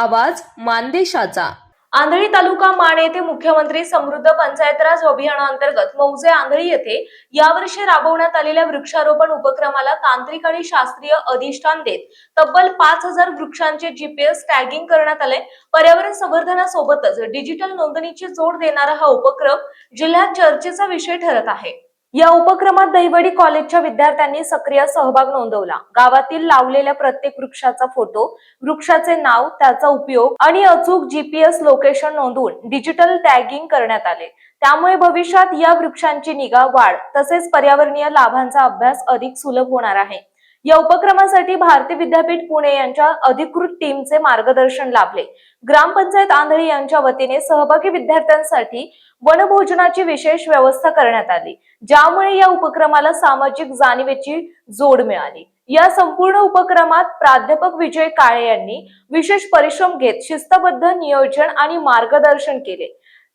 आवाज मानदेशाचा. आंधळी तालुका माण येथे मुख्यमंत्री समृद्ध पंचायतराज अभियानाअंतर्गत मौजे आंधळी येथे यावर्षी राबवण्यात आलेल्या वृक्षारोपण उपक्रमाला तांत्रिक आणि शास्त्रीय अधिष्ठान देत तब्बल पाच हजार वृक्षांचे जीपीएस टॅगिंग करण्यात आले. पर्यावरण संवर्धनासोबतच डिजिटल नोंदणीची जोड देणारा हा उपक्रम जिल्ह्यात चर्चेचा विषय ठरत आहे. या उपक्रमात दहिवडी कॉलेजच्या विद्यार्थ्यांनी सक्रिय सहभाग नोंदवला. गावातील लावलेल्या प्रत्येक वृक्षाचा फोटो वृक्षाचे नाव त्याचा उपयोग आणि अचूक जीपीएस लोकेशन नोंदवून डिजिटल टॅगिंग करण्यात आले. त्यामुळे भविष्यात या वृक्षांची निगा वाढ तसेच पर्यावरणीय लाभांचा अभ्यास अधिक सुलभ होणार आहे. या उपक्रमासाठी भारती विद्यापीठ पुणे यांच्या अधिकृत टीमचे मार्गदर्शन लाभले. ग्रामपंचायत आंधळी यांच्या वतीने सहभागी विद्यार्थ्यांसाठी वनभोजनाची विशेष व्यवस्था करण्यात आली ज्यामुळे या उपक्रमाला सामाजिक जाणीवेची जोड मिळाली. या संपूर्ण उपक्रमात प्राध्यापक विजय काळे यांनी विशेष परिश्रम घेत शिस्तबद्ध नियोजन आणि मार्गदर्शन केले.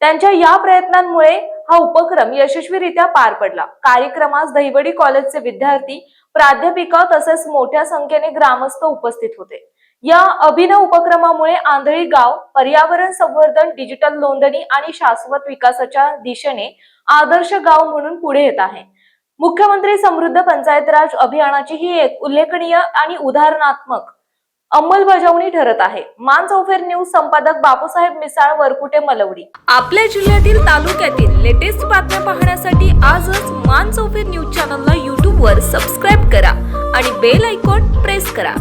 त्यांच्या या प्रयत्नांमुळे हा उपक्रम यशस्वीरित्या पार पडला. कार्यक्रमास दहिवडी कॉलेजचे विद्यार्थी प्राध्यापिका तसेच मोठ्या संख्येने ग्रामस्थ उपस्थित होते. या अभिनव उपक्रमामुळे आंधळी गाव पर्यावरण संवर्धन डिजिटल नोंदणी आणि शाश्वत विकासाच्या दिशेने आदर्श गाव म्हणून पुढे येत आहे. मुख्यमंत्री समृद्ध पंचायत राज अभियानाची ही एक उल्लेखनीय आणि उदाहरणात्मक अंमलबजावणी ठरत आहे. मान चौफेर न्यूज संपादक बापूसाहेब मिसाळ वरकुटे मलवडी. आपल्या जिल्ह्यातील तालुक्यातील लेटेस्ट बातम्या पाहण्यासाठी आजच मान चौफेर न्यूज चॅनलला यूट्यूबवर सबस्क्राईब करा आणि बेल आयकॉन प्रेस करा.